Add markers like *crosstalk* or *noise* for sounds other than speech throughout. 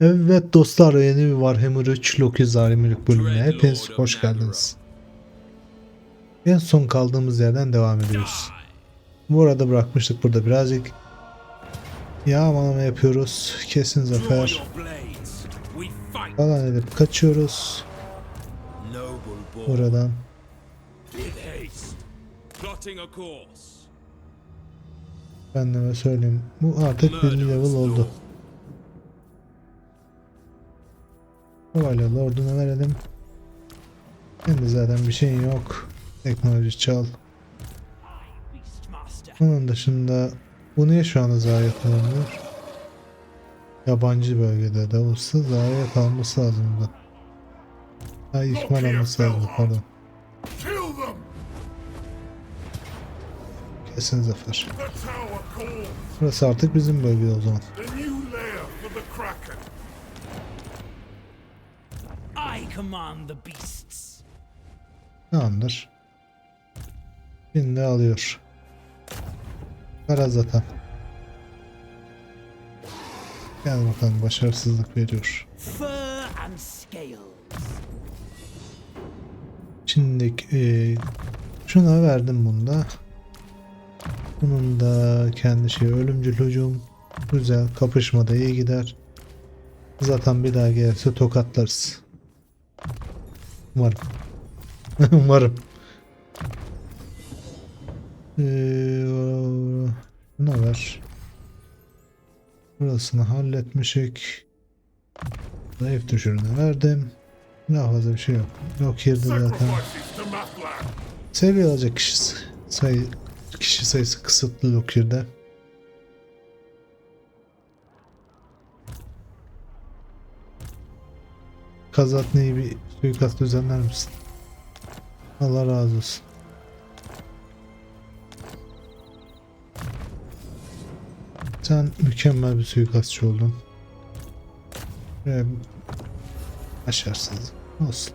Evet dostlar yeni bir Warhammer 3 Loki Zalimlik bölümüne hepiniz hoş geldiniz. En son kaldığımız yerden devam ediyoruz. Bu arada bırakmıştık burada birazcık yağmalama yapıyoruz. Kesin zafer falan edip kaçıyoruz buradan. Ben de söyleyeyim. Bu artık bir level oldu. Havayla orduna verelim. Şimdi zaten bir şeyin yok. Teknoloji çal. Onun dışında bu niye şu anda zayiat alınıyor? Yabancı bölgede de olsa zayiat alması lazım da. Ha ihmal alması lazım pardon. Kesin zafer. Burası artık bizim bölge o zaman. Tamamdır. Şimdi alıyor. Zaten. Gel bakalım başarısızlık veriyor. Şimdi e, şuna verdim bunda. Bunun da kendi şeyi ölümcül hücum. Güzel kapışmada iyi gider. Zaten bir daha gelirse tokatlarız. Umarım. *laughs* Umarım. Ee, buna ver. Burasını halletmişik. Zayıf düşürüne verdim. Daha fazla bir şey yok. Yok yerde zaten. Seviye alacak kişi sayı kişi sayısı kısıtlı Lokir'de. Kazatneyi bir suikast düzenler misin? Allah razı olsun. Sen mükemmel bir suikastçı oldun. Ve başarısız olsun.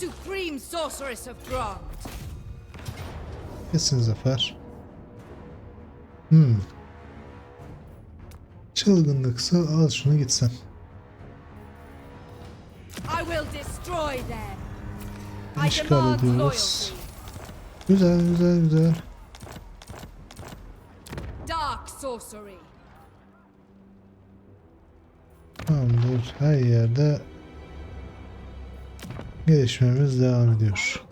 Supreme Sorceress of Grant. Kesin zafer. Hmm. Çılgınlıksa al şunu gitsen. İşgal ediyoruz. Güzel güzel güzel. Dark sorcery. Tamamdır. Her yerde gelişmemiz devam ediyor.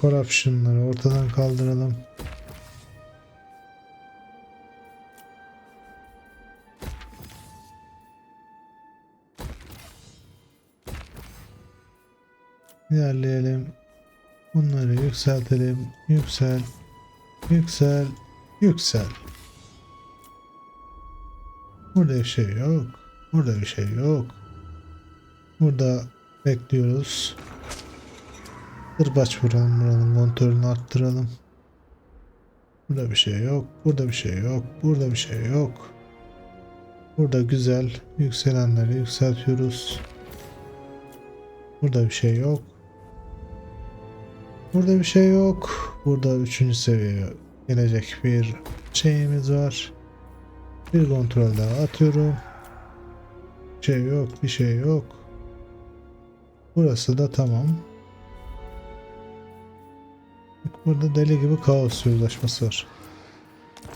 Corruption'ları ortadan kaldıralım. İlerleyelim. Bunları yükseltelim. Yüksel. Yüksel. Yüksel. Burada bir şey yok. Burada bir şey yok. Burada bekliyoruz. Kırbaç vuralım buranın kontrolünü arttıralım. Burada bir şey yok. Burada bir şey yok. Burada bir şey yok. Burada güzel yükselenleri yükseltiyoruz. Burada bir şey yok. Burada bir şey yok. Burada üçüncü seviyeye gelecek bir şeyimiz var. Bir kontrol daha atıyorum. Bir şey yok. Bir şey yok. Burası da tamam. Burada deli gibi kaos yozlaşması var.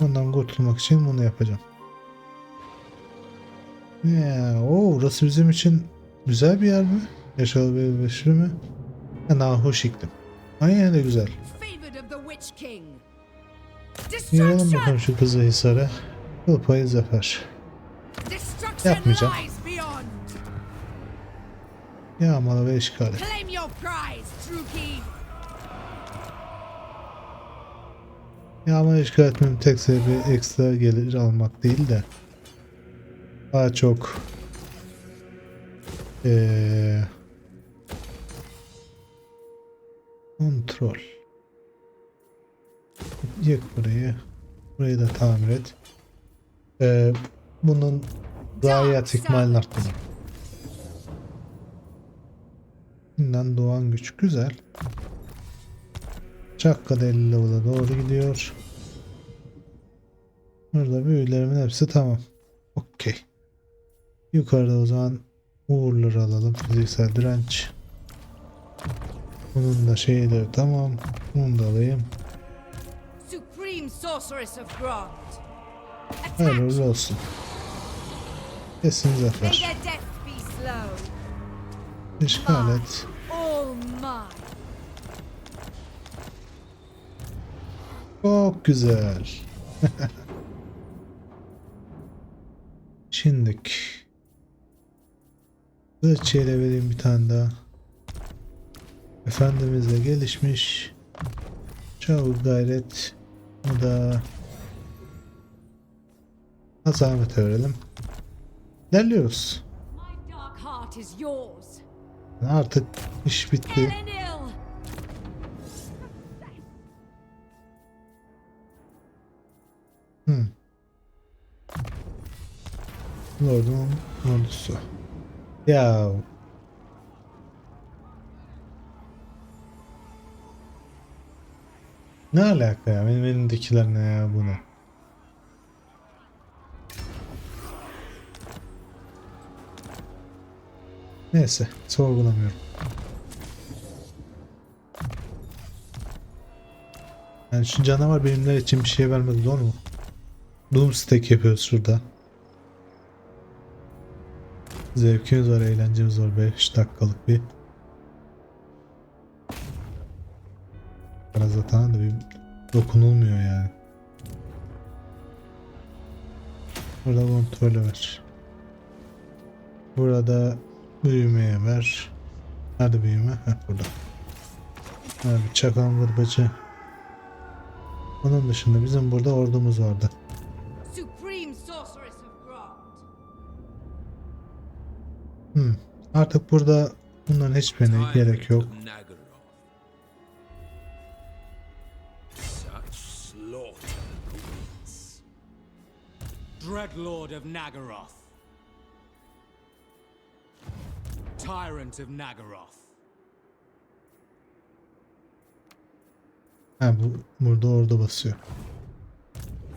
Ondan kurtulmak için bunu yapacağım. Ya, o burası bizim için güzel bir yer mi? Yaşalı bir beşli mi? Ha, nahoş iklim. Aynen de güzel. Destruction! bakalım şu kızı Hisar'a. Kıl payı zafer. Yapmayacağım. Yağmalı ve işgali. Claim your prize, Truki. Yağma işgal etmemin tek sebebi ekstra gelir almak değil de daha çok eee kontrol yık burayı burayı da tamir et Eee, bunun zayiat ihmalini arttırdım Şimdiden doğan güç güzel Çakka 50 level'a doğru gidiyor Burada büyülerimin hepsi tamam. Okey. Yukarıda o zaman uğurları alalım. Fiziksel direnç. Bunun da şeyleri tamam. Bunu da alayım. Supreme Sorceress of. Hayırlı olsun. Kesin zafer. İşgal et. Çok güzel. *laughs* Şimdik. Kılıçıyla vereyim bir tane daha. Efendimiz de gelişmiş. Çabuk gayret. Bu da Azamete verelim. Yours. Artık iş bitti. Hmm. Lord'un ordusu. Ya. Ne alaka ya? Benim elimdekiler ne ya bu ne? Neyse, sorgulamıyorum. Yani şu canavar benimler için bir şey vermedi doğru mu? Doomstack yapıyoruz şurada. Zevkimiz var, eğlencemiz var. 5 dakikalık bir. Zaten da bir dokunulmuyor yani. Burada kontrolü ver. Burada büyümeye ver. Nerede büyüme? Heh, burada. Abi çakan vırbacı. Onun dışında bizim burada ordumuz vardı. Hmm. Artık burada bunların hiçbirine gerek yok. Dreadlord of Nagaroth. Tyrant of Nagaroth. Ha bu burada orada basıyor.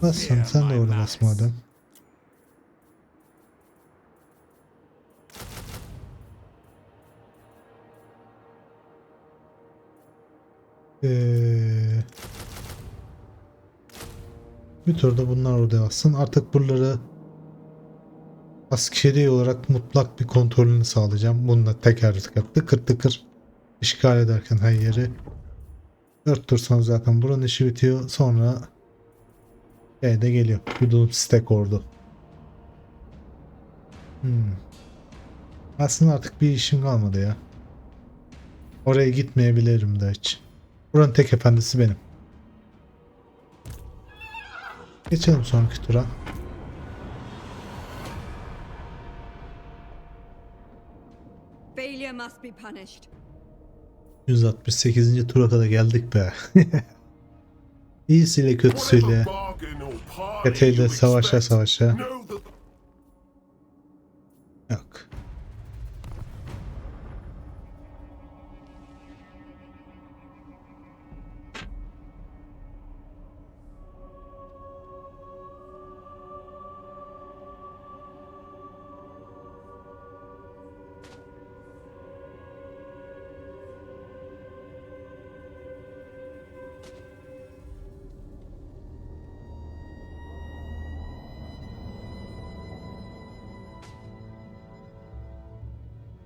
Bas sen, sen de orada bas madem. Ee, bir turda bunlar orada bassın. Artık buraları askeri olarak mutlak bir kontrolünü sağlayacağım. Bununla teker teker tıkır tıkır işgal ederken her yeri 4 tur zaten buranın işi bitiyor. Sonra şey de geliyor. Yudum stack ordu. Hmm. Aslında artık bir işim kalmadı ya. Oraya gitmeyebilirim de hiç. Buranın tek efendisi benim. Geçelim sonraki tura. Failure must be punished. 168. tura kadar geldik be. *laughs* İyisiyle kötüsüyle. Eteyle savaşa savaşa. Yok.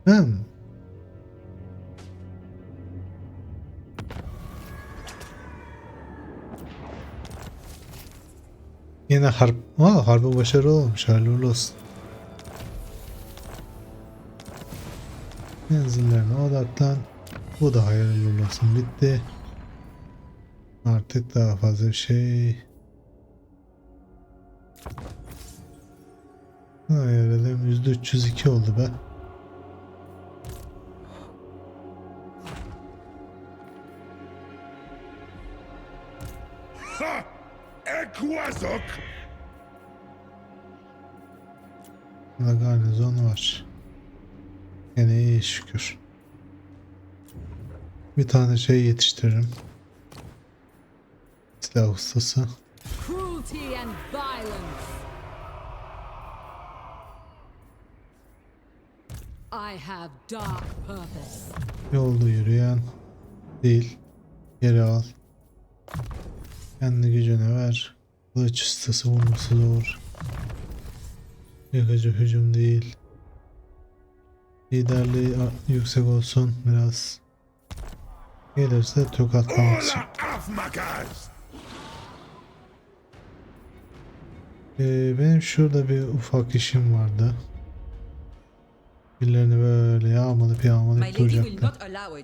Hmm. Yine harp... Aa, harbi başarılı olmuş. Hayırlı olsun. Menzillerine odaklan. Bu da hayırlı olsun. Bitti. Artık daha fazla bir şey... Ayarladım. %302 oldu be. tane garnizon var. Yine iyi şükür. Bir tane şey yetiştiririm. Silah ustası. Yolda yürüyen değil. Geri al. Kendi gücüne ver. Kılıç ustası vurması doğru. Yıkıcı hücum değil. Liderliği yüksek olsun biraz. Gelirse tokatlamak için. Ee, benim şurada bir ufak işim vardı. Birilerini böyle yağmalayıp yağmalayıp lady will duracaktım. not allow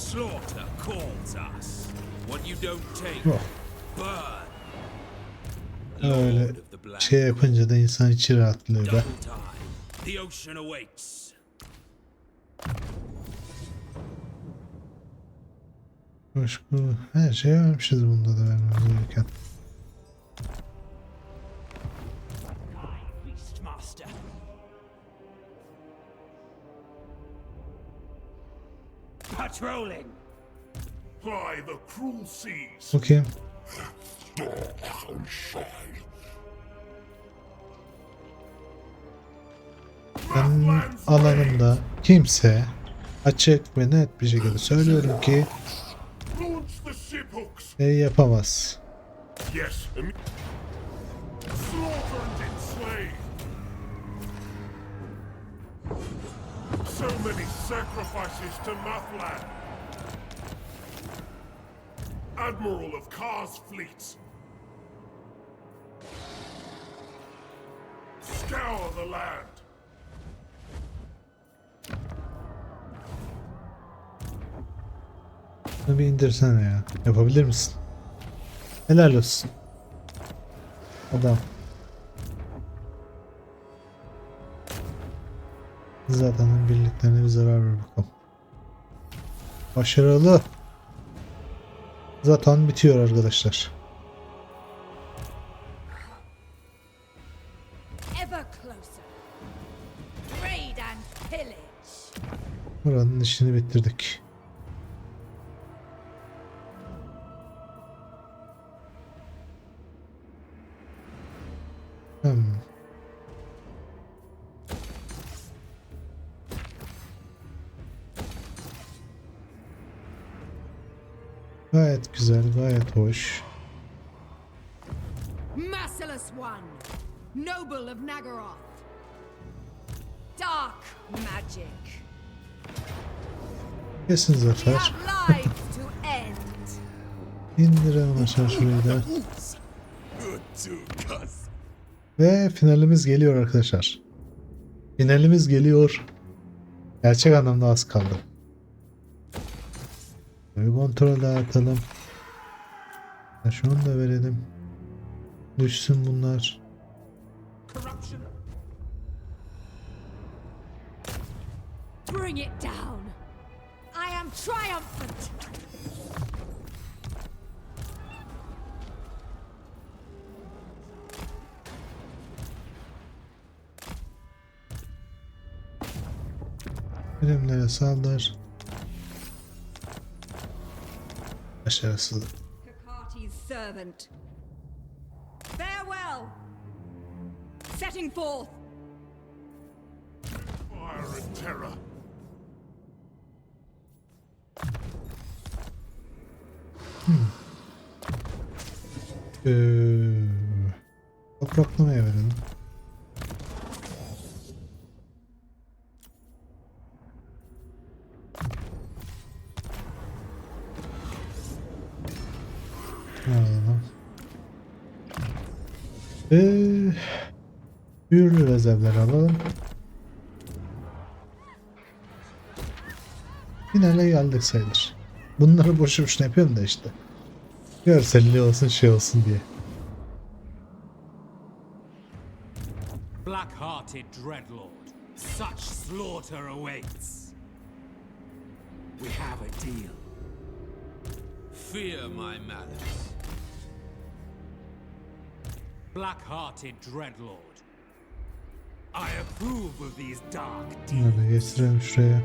Slaughter calls us. What you don't take, burn. Öyle şey yapınca da insan içi rahatlıyor be. The ocean awaits. Coşku. Her şey vermişiz bunda da vermemiz gereken. Patrolling. By the cruel seas. Bakayım. Benim alanımda kimse açık ve net bir şekilde söylüyorum ki şey yapamaz. Sacrifices to Mathlan. Admiral of Kar's fleet. Scour the land. Bunu bir indirsene ya. Yapabilir misin? Helal olsun. Adam. Zaten birliklerine bir zarar ver bakalım. Başarılı. Zaten bitiyor arkadaşlar. Buranın işini bitirdik. Gayet güzel, gayet hoş. Merciless one. Noble of Nagaroth. Dark magic. Kesin zafer. İndirelim aşağı şurayı da. Ve finalimiz geliyor arkadaşlar. Finalimiz geliyor. Gerçek anlamda az kaldı. Bir kontrol dağıtalım. Ha, Şunu da verelim. Düşsün bunlar. Bring it down. I am triumphant. Birimlere saldır. Başarısız. Kakati's servant. Farewell. Setting forth. Fire and terror. Hmm. Ee, topraklamaya büyülü rezervler alalım. Finale geldik sayılır. Bunları boşu boşuna yapıyorum da işte. Görselliği olsun şey olsun diye. Black-hearted dreadlord. Such slaughter awaits. We have a deal. Fear my malice. Black-hearted dreadlord. I approve of these dark deeds. getirelim şuraya.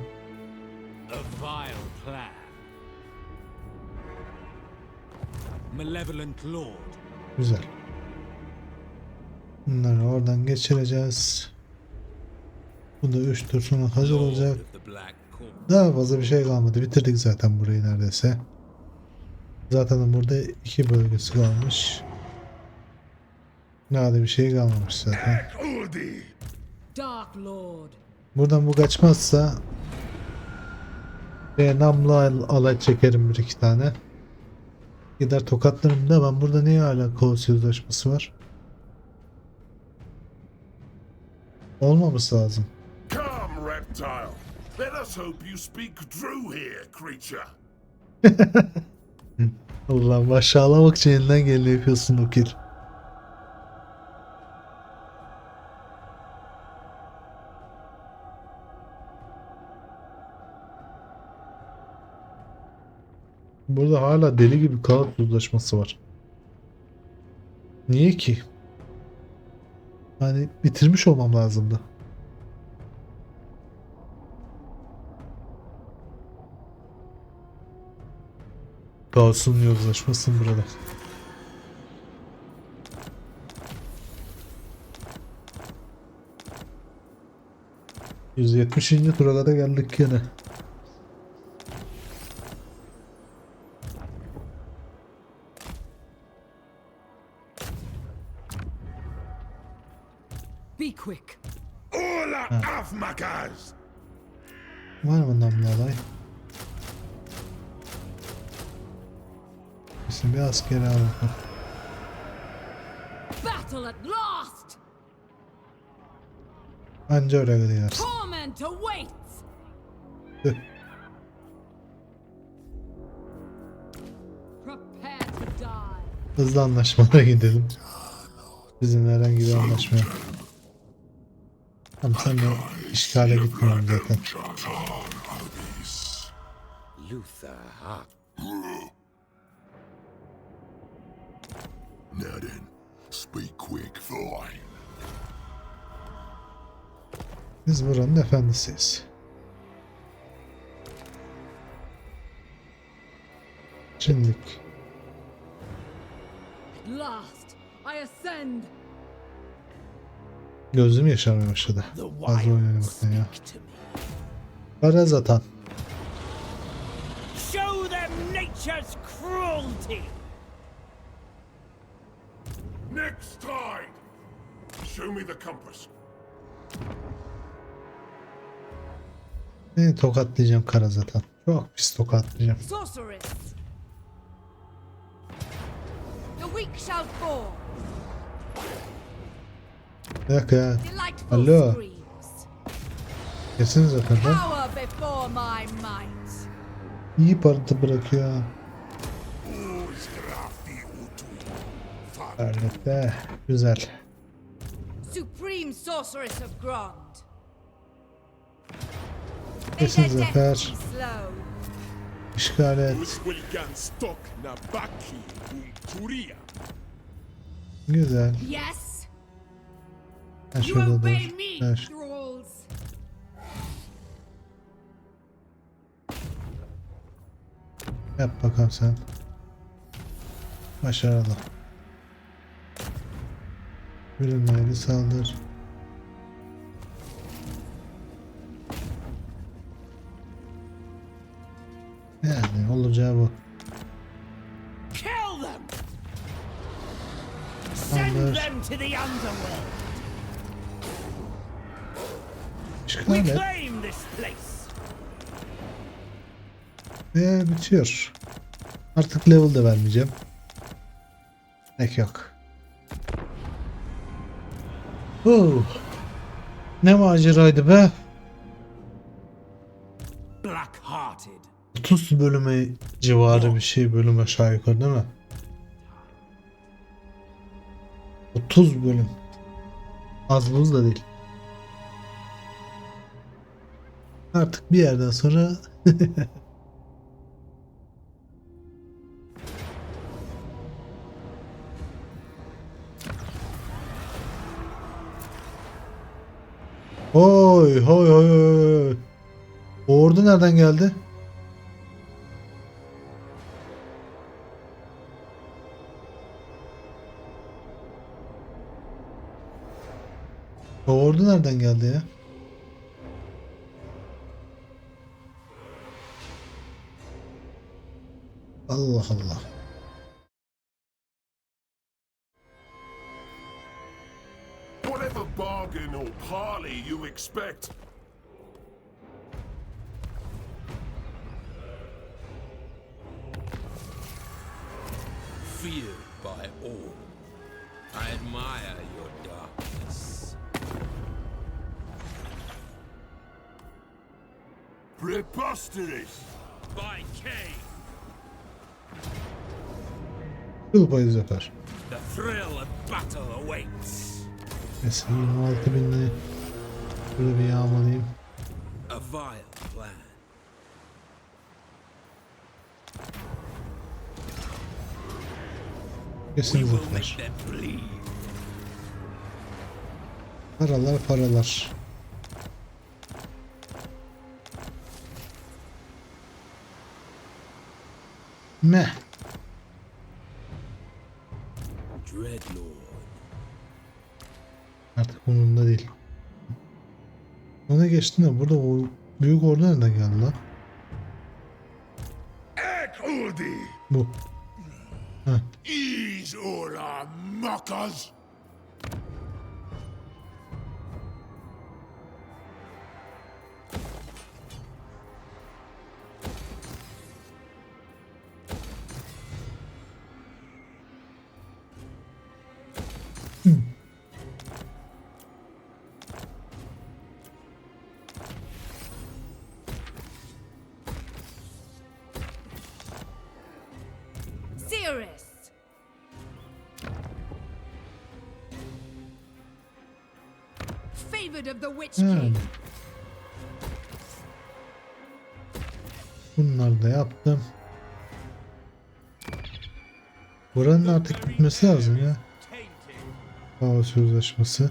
A vile plan. malevolent lord. Güzel. Bunları oradan geçireceğiz. Bu da 3 tur sonra hazır olacak. Daha fazla bir şey kalmadı. Bitirdik zaten burayı neredeyse. Zaten burada iki bölgesi kalmış. Da bir şey kalmamış zaten. Buradan bu kaçmazsa e, namlu al alay çekerim bir iki tane. Gider tokatlarım da ben burada niye hala Kolossi Uzlaşması var? Olmaması lazım. Come, reptile. Let us hope you speak true here, creature. *laughs* Allah aşağılamak için elinden geleni yapıyorsun Ukir. Burada hala deli gibi kağıt uzlaşması var. Niye ki? Hani bitirmiş olmam lazımdı. Kaos'un yozlaşmasın burada. ...170. tura da geldik yine. Var mı namlu alay? Bizim bir askeri alalım. Battle at last! Anca oraya gidersin. Torment awaits! Tüh. Hızlı anlaşmalara gidelim. Bizim herhangi bir anlaşma yok. Tamam sen de işgale gitmiyorum zaten. Luther Hart. Now then, speak quick, fine. Biz buranın efendisiyiz. At last, I ascend. Gözüm yaşarmaya başladı. Fazla wild oynamaktan ya. nature's cruelty! Next tide! Show me the compass. Seni tokatlayacağım kara zatan. Çok pis tokatlayacağım. The weak shall fall. Bir dakika ya. Alo. my might. İyi parıltı bırakıyor. ha. Who's crafty Utu? Öyle Güzel. Supreme sorceress of Grond. May Kesin zafer. İşgal et. Güzel. Yes, Ha you şurada obey dur. me, Ha, ş- thralls. yap bakalım sen. Başarılı. Ürünleri saldır. Yani olacağı bu. Saldır. This place! Ve bitiyor. Artık level de vermeyeceğim. Gerek yok. Oh. Ne maceraydı be. Black-hearted. 30 bölüme civarı bir şey bölüm aşağı yukarı değil mi? 30 bölüm. Az buz da değil. Artık bir yerden sonra *laughs* Hoy hoy hoy hoy. Ordu nereden geldi? O ordu nereden geldi ya? Allah Allah. Whatever bargain or parley you expect, Feared by all. I admire your darkness. preposterous. By Cain, Of battle awaits. Mesela 26 binli böyle bir. We Kesin bleed. Paralar paralar. Meh. Artık umurumda değil. Ona geçtim de burada o büyük ordu nereden geldi lan? Bu. Ease all our mockers! Favored of the Witch Yani. King. Bunları da yaptım. Buranın artık bitmesi lazım ya. Hava sözleşmesi.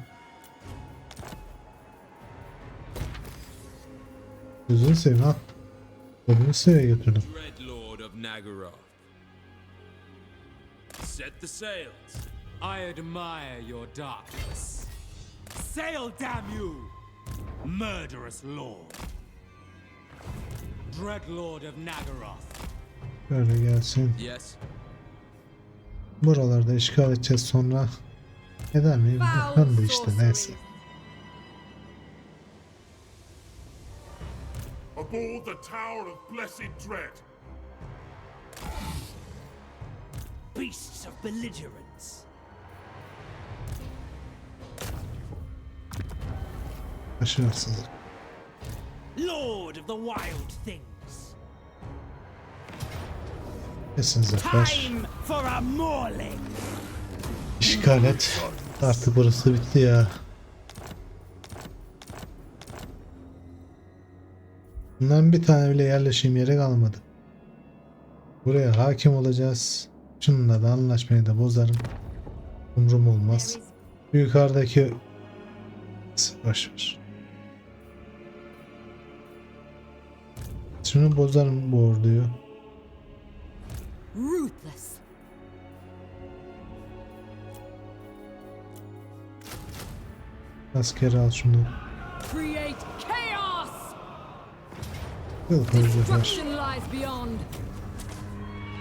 Gözünü seveyim ha. Gözünü seveye götürdüm. Set the sails. I admire your darkness. Sail, damn you! Murderous lord. Dreadlord of Nagaroth. Böyle gelsin. Yes. Buralarda işgal edeceğiz sonra. Eder miyim? Ben de işte neyse. Aboard the Tower of Blessed Dread. Beasts of belligerence. Başarısızlık. Lord of the wild things. Kesin zafer. Time for a mauling. İşgal et. Artık burası bitti ya. Bundan bir tane bile yerleşim yere kalmadı. Buraya hakim olacağız. Şununla da anlaşmayı da bozarım. Umrum olmaz. Yukarıdaki boş ver. Şunu bozarım bu orduyu. Ruthless. Askeri al şunu. Create chaos! Kıl koy zafer. Destruction lies beyond.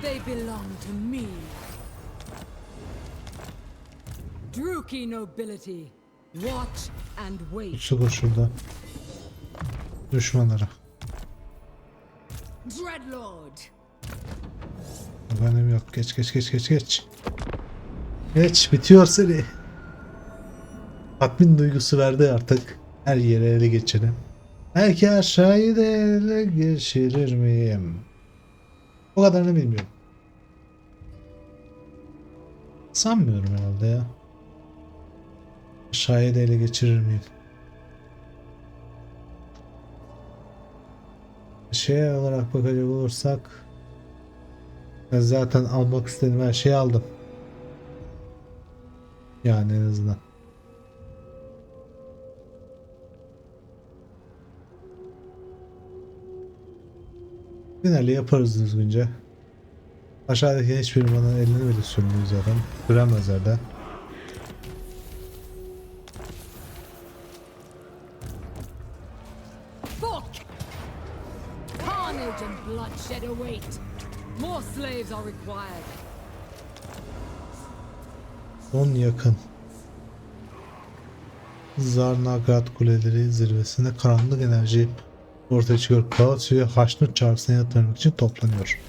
They belong to me. Druki nobility. Watch and wait. Koy şurada. Düşmanlara. Benim yok. Geç geç geç geç geç. Geç bitiyor seri. Tatmin duygusu verdi artık. Her yere ele geçirelim. Belki aşağıyı da ele geçirir miyim? O kadarını bilmiyorum. Sanmıyorum herhalde ya. Aşağıya da ele geçirir miyim? Şey olarak bakacak olursak ben zaten almak istediğim her şeyi aldım. Yani en azından. Finali yaparız düzgünce. Aşağıdaki hiçbir bana elini bile sürmüyor zaten. Süremezler de. More slaves are required. Son yakın. Zarnagrad kuleleri zirvesinde karanlık enerji ortaya çıkıyor. Kaos ve Haşnut çağrısına yanıt vermek için toplanıyor.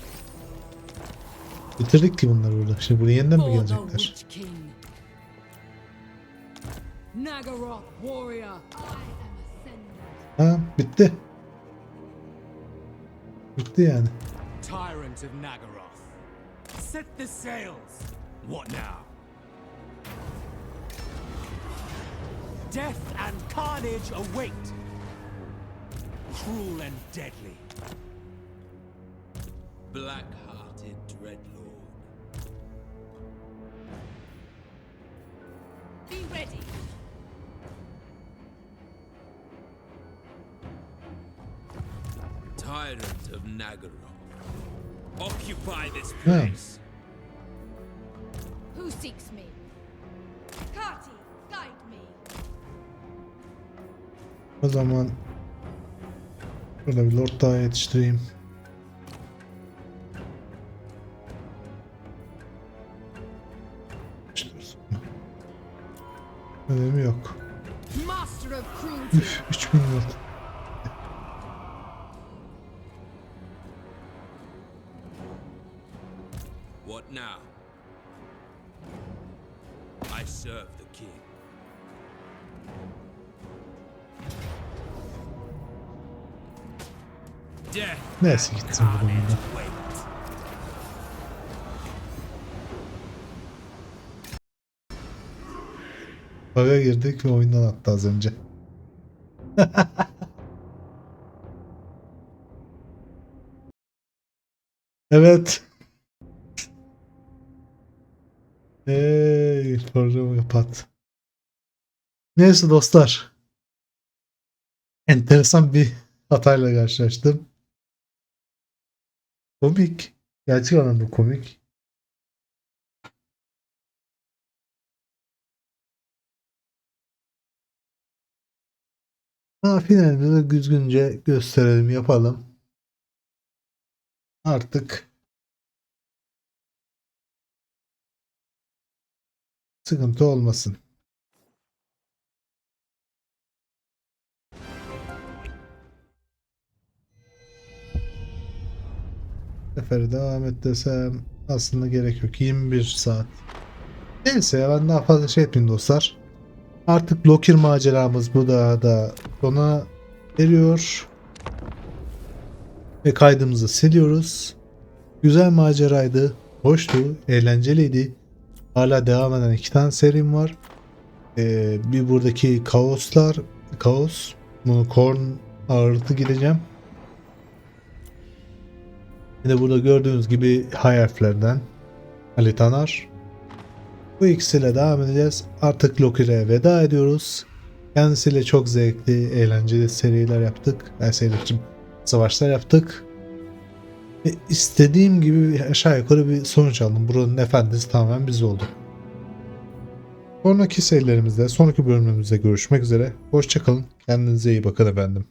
Bitirdik ki bunları burada. Şimdi buraya yeniden mi gelecekler? Ha bitti. Bitti yani. Of Nagaroth. Set the sails. What now? Death and carnage await. Cruel and deadly. Black-hearted Dreadlord. Be ready. Tyrant of Nagaroth. Occupy this Yeah. place. Who seeks me? Kati, guide me. O zaman burada bir lord daha yetiştireyim. Önemi yok. Üf 3000 lord. And gitsin bu durumda. Bug'a girdik ve oyundan attı az önce. *laughs* evet. Hey, programı kapat. Neyse dostlar. Enteresan bir hatayla karşılaştım. Komik. Gerçek anlamda komik. Ha, finalimizi düzgünce gösterelim, yapalım. Artık sıkıntı olmasın. Seferi devam et desem aslında gerek yok. 21 saat. Neyse ben daha fazla şey etmeyeyim dostlar. Artık Lokir maceramız bu da da sona eriyor. Ve kaydımızı siliyoruz. Güzel maceraydı. Hoştu. Eğlenceliydi. Hala devam eden iki tane serim var. Ee, bir buradaki kaoslar. Kaos. Bunu Korn ağırlıklı gideceğim. De burada gördüğünüz gibi high elflerden Ali Tanar. Bu ikisiyle devam edeceğiz. Artık Lokir'e veda ediyoruz. Kendisiyle çok zevkli, eğlenceli seriler yaptık. Ben serilerim, savaşlar yaptık. Ve istediğim gibi aşağı yukarı bir sonuç aldım. Buranın efendisi tamamen biz olduk. Sonraki serilerimizde, sonraki bölümümüzde görüşmek üzere. Hoşçakalın. Kendinize iyi bakın efendim.